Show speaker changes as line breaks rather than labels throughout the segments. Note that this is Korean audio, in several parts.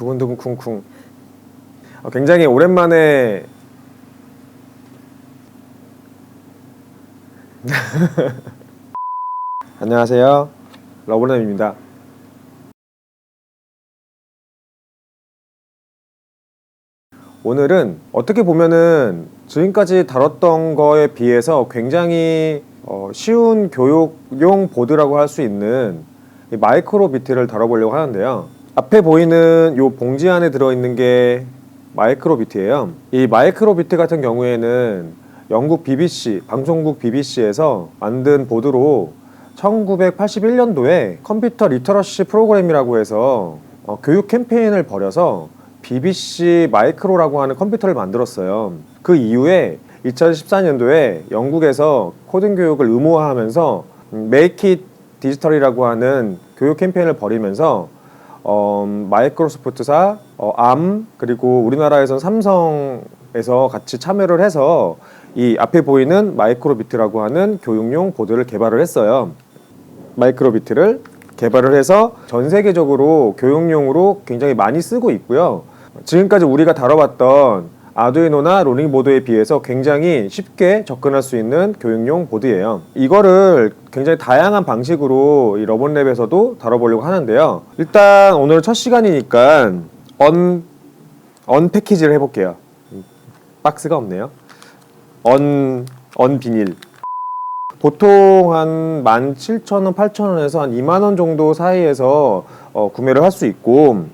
두근두근 쿵쿵. 어, 굉장히 오랜만에 안녕하세요. 러브남입니다. 오늘은 어떻게 보면은 지금까지 다뤘던 거에 비해서 굉장히 어, 쉬운 교육용 보드라고 할 수 있는 이 마이크로 비트를 다뤄보려고 하는데요. 앞에 보이는 이 봉지 안에 들어있는 게 마이크로 비트예요. 이 마이크로 비트 같은 경우에는 영국 BBC, 방송국 BBC에서 만든 보드로 1981년도에 컴퓨터 리터러시 프로그램이라고 해서 어, 교육 캠페인을 벌여서 BBC 마이크로라고 하는 컴퓨터를 만들었어요. 그 이후에 2014년도에 영국에서 코딩 교육을 의무화하면서 Make It 디지털이라고 하는 교육 캠페인을 벌이면서 어, 마이크로소프트사, 어, 암 그리고 우리나라에선 삼성에서 같이 참여를 해서 이 앞에 보이는 마이크로비트라고 하는 교육용 보드를 개발을 했어요. 마이크로비트를 개발을 해서 전 세계적으로 교육용으로 굉장히 많이 쓰고 있고요. 지금까지 우리가 다뤄봤던 아두이노나 로닝보드에 비해서 굉장히 쉽게 접근할 수 있는 교육용 보드예요. 이거를 굉장히 다양한 방식으로 이 러본랩에서도 다뤄보려고 하는데요. 일단 오늘 첫 시간이니까 언, 언 패키지를 해볼게요. 박스가 없네요. 언, 언 비닐. 보통 한 17,000원, 8,000원에서 한 2만 원 정도 사이에서 어, 구매를 할 수 있고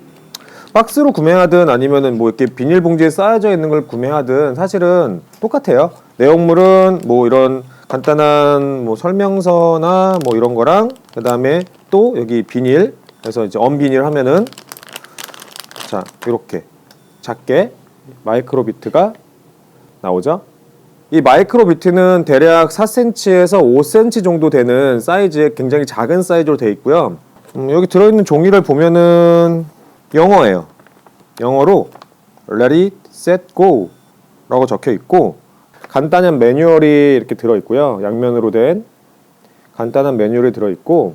박스로 구매하든 아니면은 뭐 이렇게 비닐봉지에 쌓여져 있는 걸 구매하든 사실은 똑같아요. 내용물은 뭐 이런 간단한 뭐 설명서나 뭐 이런 거랑 그다음에 또 여기 비닐 그래서 이제 언 비닐 하면은 자 이렇게 작게 마이크로 비트가 나오죠. 이 마이크로 비트는 대략 4cm에서 5cm 정도 되는 사이즈의 굉장히 작은 사이즈로 되어 있고요. 음, 여기 들어있는 종이를 보면은 영어예요. 영어로 Ready, Set, Go 라고 적혀 있고 간단한 매뉴얼이 이렇게 들어 있고요. 양면으로 된 간단한 매뉴얼이 들어 있고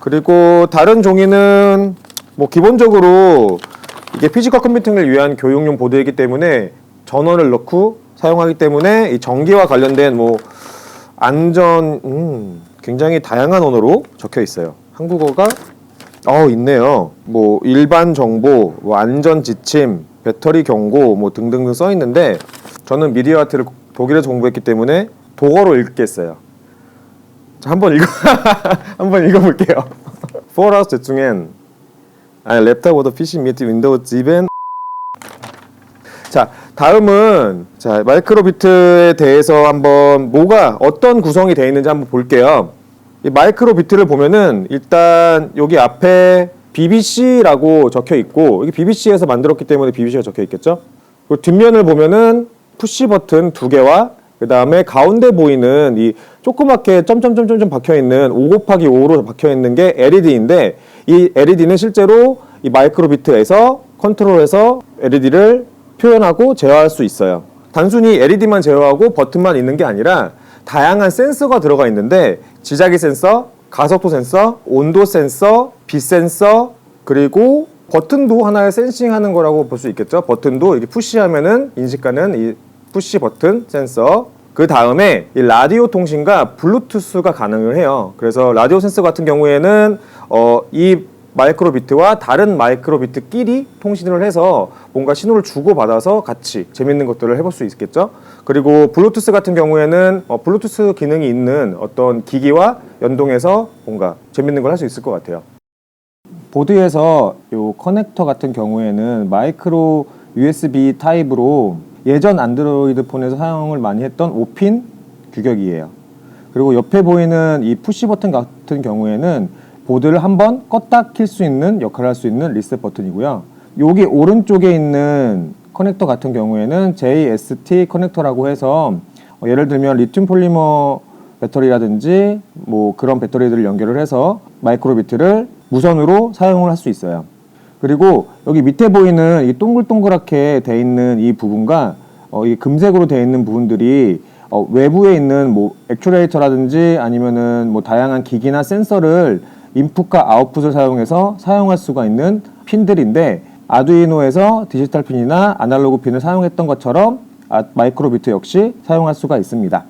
그리고 다른 종이는 뭐 기본적으로 이게 피지컬 컴퓨팅을 위한 교육용 보드이기 때문에 전원을 넣고 사용하기 때문에 이 전기와 관련된 뭐 안전 음, 굉장히 다양한 언어로 적혀 있어요. 한국어가 어 있네요. 뭐 일반 정보, 뭐 안전 지침, 배터리 경고 뭐 등등등 써 있는데 저는 미디어 아트를 독일에서 공부했기 때문에 독어로 읽겠어요. 자, 한번 읽어 한번 읽어 볼게요. Voraus Setzungen. Ein Laptop oder PC mit Windows 7 자, 다음은 자, 마이크로비트에 대해서 한번 뭐가 어떤 구성이 되어 있는지 한번 볼게요. 이 마이크로 비트를 보면은 일단 여기 앞에 BBC라고 적혀 있고 여기 BBC에서 만들었기 때문에 BBC가 적혀 있겠죠. 그리고 뒷면을 보면은 푸시 버튼 두 개와 그 다음에 가운데 보이는 이 조그맣게 점점점점점 박혀 있는 5 곱하기 5로 박혀 있는 게 LED인데 이 LED는 실제로 이 마이크로 비트에서 컨트롤해서 LED를 표현하고 제어할 수 있어요. 단순히 LED만 제어하고 버튼만 있는 게 아니라 다양한 센서가 들어가 있는데 지자기 센서, 가속도 센서, 온도 센서, 빛 센서 그리고 버튼도 하나의 센싱하는 거라고 볼 수 있겠죠. 버튼도 이렇게 푸시하면은 인식하는 이 푸시 버튼 센서. 그 다음에 이 라디오 통신과 블루투스가 가능을 해요. 그래서 라디오 센서 같은 경우에는 어, 이 마이크로비트와 다른 마이크로비트끼리 통신을 해서 뭔가 신호를 주고 받아서 같이 재밌는 것들을 해볼 수 있겠죠. 그리고 블루투스 같은 경우에는 어, 블루투스 기능이 있는 어떤 기기와 연동해서 뭔가 재밌는 걸 할 수 있을 것 같아요. 보드에서 요 커넥터 같은 경우에는 마이크로 USB 타입으로 예전 안드로이드 폰에서 사용을 많이 했던 5핀 규격이에요. 그리고 옆에 보이는 이 푸시 버튼 같은 경우에는 보드를 한 번 껐다 킬 수 있는 역할을 할 수 있는 리셋 버튼이고요. 여기 오른쪽에 있는 커넥터 같은 경우에는 JST 커넥터라고 해서 어, 예를 들면 리튬 폴리머 배터리라든지 뭐 그런 배터리들을 연결을 해서 마이크로비트를 무선으로 사용을 할 수 있어요. 그리고 여기 밑에 보이는 이 동글동글하게 돼 있는 이 부분과 어, 이 금색으로 돼 있는 부분들이 어, 외부에 있는 뭐 액츄레이터라든지 아니면은 뭐 다양한 기기나 센서를 인풋과 아웃풋을 사용해서 사용할 수가 있는 핀들인데 아두이노에서 디지털 핀이나 아날로그 핀을 사용했던 것처럼 아, 마이크로비트 역시 사용할 수가 있습니다.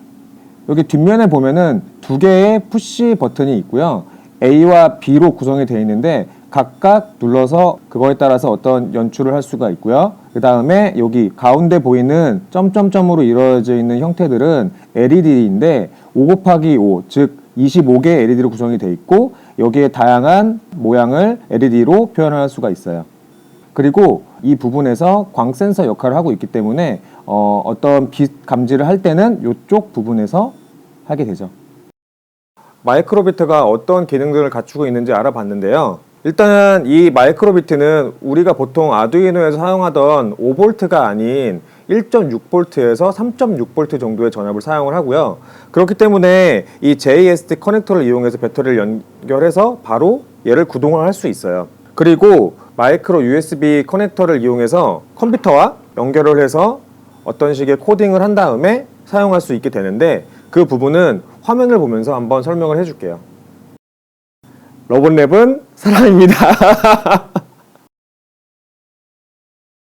여기 뒷면에 보면은 두 개의 푸시 버튼이 있고요. A와 B로 구성이 되어 있는데 각각 눌러서 그거에 따라서 어떤 연출을 할 수가 있고요. 그 다음에 여기 가운데 보이는 점점점으로 이루어져 있는 형태들은 LED인데 5 곱하기 5, 즉 25개 LED로 구성이 되어 있고 여기에 다양한 모양을 LED로 표현할 수가 있어요. 그리고 이 부분에서 광 센서 역할을 하고 있기 때문에 어, 어떤 빛 감지를 할 때는 이쪽 부분에서 하게 되죠. 마이크로비트가 어떤 기능들을 갖추고 있는지 알아봤는데요. 일단 이 마이크로비트는 우리가 보통 아두이노에서 사용하던 5V가 아닌 1.6V에서 3.6V 정도의 전압을 사용을 하고요. 그렇기 때문에 이 JST 커넥터를 이용해서 배터리를 연결해서 바로 얘를 구동을 할 수 있어요. 그리고 마이크로 USB 커넥터를 이용해서 컴퓨터와 연결을 해서 어떤 식의 코딩을 한 다음에 사용할 수 있게 되는데 그 부분은 화면을 보면서 한번 설명을 해줄게요. 러본랩은 사랑입니다.